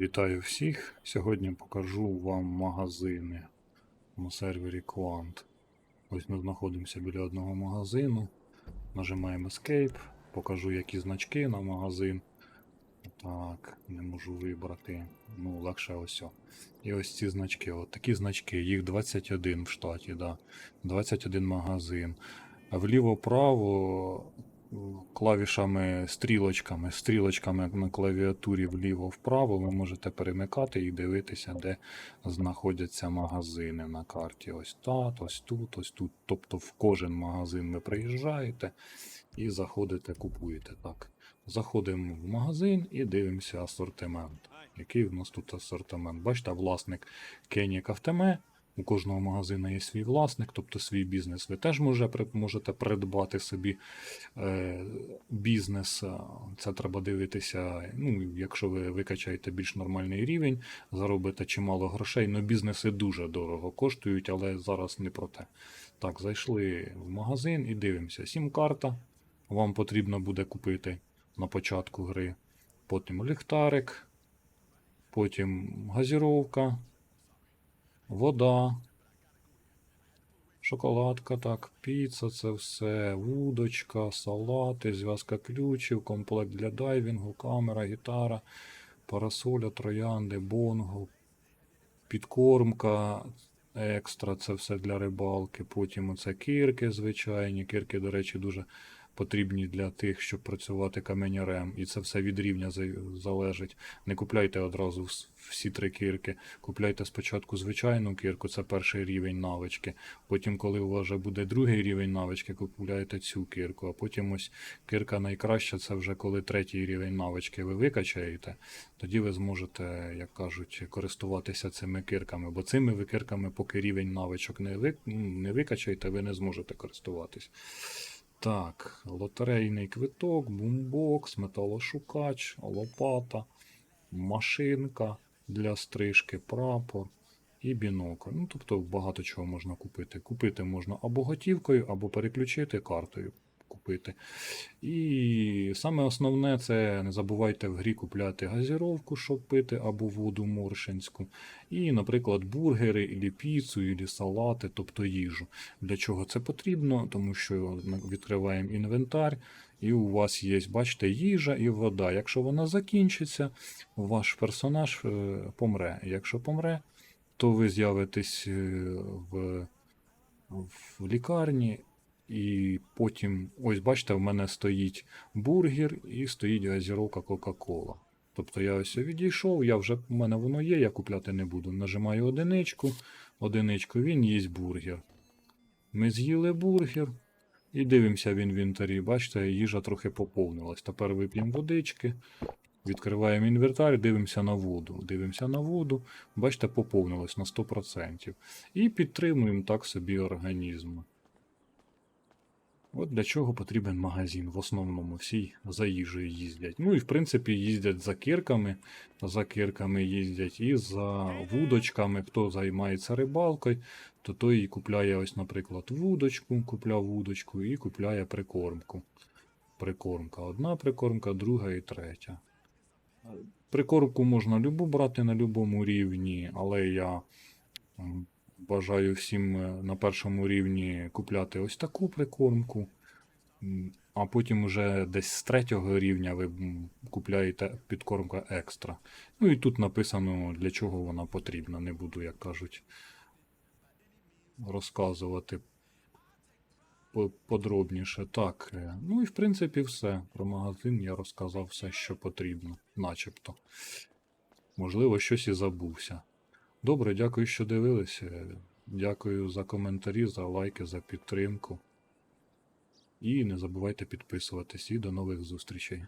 Вітаю всіх! Сьогодні покажу вам магазини на сервері Quant. Ось ми знаходимося біля одного магазину. Нажимаємо Escape, покажу які значки на магазин. Так, не можу вибрати. Ну, легше ось. І ось ці значки. От такі значки, їх 21 в штаті, да. 21 магазин. Вліво-право клавішами, стрілочками, стрілочками на клавіатурі вліво-вправо ви можете перемикати і дивитися, де знаходяться магазини на карті. Ось тут, ось тут, ось тут. Тобто в кожен магазин ви приїжджаєте і заходите, купуєте. Так. Заходимо в магазин і дивимося асортимент. Який в нас тут асортимент? Бачите, власник Кенік Автоме. У кожного магазину є свій власник, тобто свій бізнес. Ви теж може, можете придбати собі е, бізнес. Це треба дивитися. Ну, якщо ви викачаєте більш нормальний рівень, заробите чимало грошей. Ну, бізнеси дуже дорого коштують, але зараз не про те. Так, зайшли в магазин і дивимося. Сім-карта. Вам потрібно буде купити на початку гри. Потім ліхтарик, потім газіровка, вода, шоколадка, так, піца, це все, вудочка, салати, зв'язка ключів, комплект для дайвінгу, камера, гітара, парасоля, троянди, бонго, підкормка. Екстра, це все для рибалки. Потім оце кирки звичайні. Кирки, до речі, дуже потрібні для тих, щоб працювати каменярем. І це все від рівня залежить. Не купляйте одразу всі три кирки. Купляйте спочатку звичайну кирку, це перший рівень навички. Потім, коли у вас вже буде другий рівень навички, купуєте цю кирку. А потім ось кирка найкраща, це вже коли третій рівень навички ви викачаєте. Тоді ви зможете, як кажуть, користуватися цими кирками. Бо цими ви поки рівень навичок не, ви, не викачаєте, ви не зможете користуватись. Так, лотерейний квиток, бумбокс, металошукач, лопата, машинка для стрижки, прапор і бінокль. Ну, тобто багато чого можна купити. Купити можна або готівкою, або переключити картою. Купити. І саме основне це не забувайте в грі купляти газіровку, щоб пити, або воду моршинську. І, наприклад, бургери, ілі піцу, ілі салати, тобто їжу. Для чого це потрібно? Тому що відкриваємо інвентар, і у вас є, бачите, їжа і вода. Якщо вона закінчиться, ваш персонаж е, помре. Якщо помре, то ви з'явитесь е, в, в лікарні. І потім, ось бачите, в мене стоїть бургер і стоїть газіровка Кока-Кола. Тобто я ось відійшов, я вже в мене воно є, я купляти не буду. Нажимаю одиничку, одиничку, він їсть бургер. Ми з'їли бургер і дивимося в інвентарі. Бачите, їжа трохи поповнилась. Тепер вип'ємо водички, відкриваємо інвентар, дивимося на воду. Дивимося на воду, бачите, поповнилось на 100%. І підтримуємо так собі організм. От для чого потрібен магазин. В основному всі за їжею їздять. Ну і в принципі їздять за кирками, за кирками їздять і за вудочками. Хто займається рибалкою, то той і купляє ось, наприклад, вудочку, купляв вудочку і купляє прикормку. Прикормка. Одна прикормка, друга і третя. Прикормку можна любу брати на будь-якому рівні, але я бажаю всім е, на першому рівні купляти ось таку прикормку. А потім вже десь з третього рівня ви купляєте підкормка екстра. Ну і тут написано, для чого вона потрібна. Не буду, як кажуть, розказувати подробніше. Так, е, ну і в принципі все. Про магазин я розказав все, що потрібно, начебто. Можливо, щось і забувся. Добре, дякую, що дивилися. Дякую за коментарі, за лайки, за підтримку. І не забувайте підписуватись і до нових зустрічей.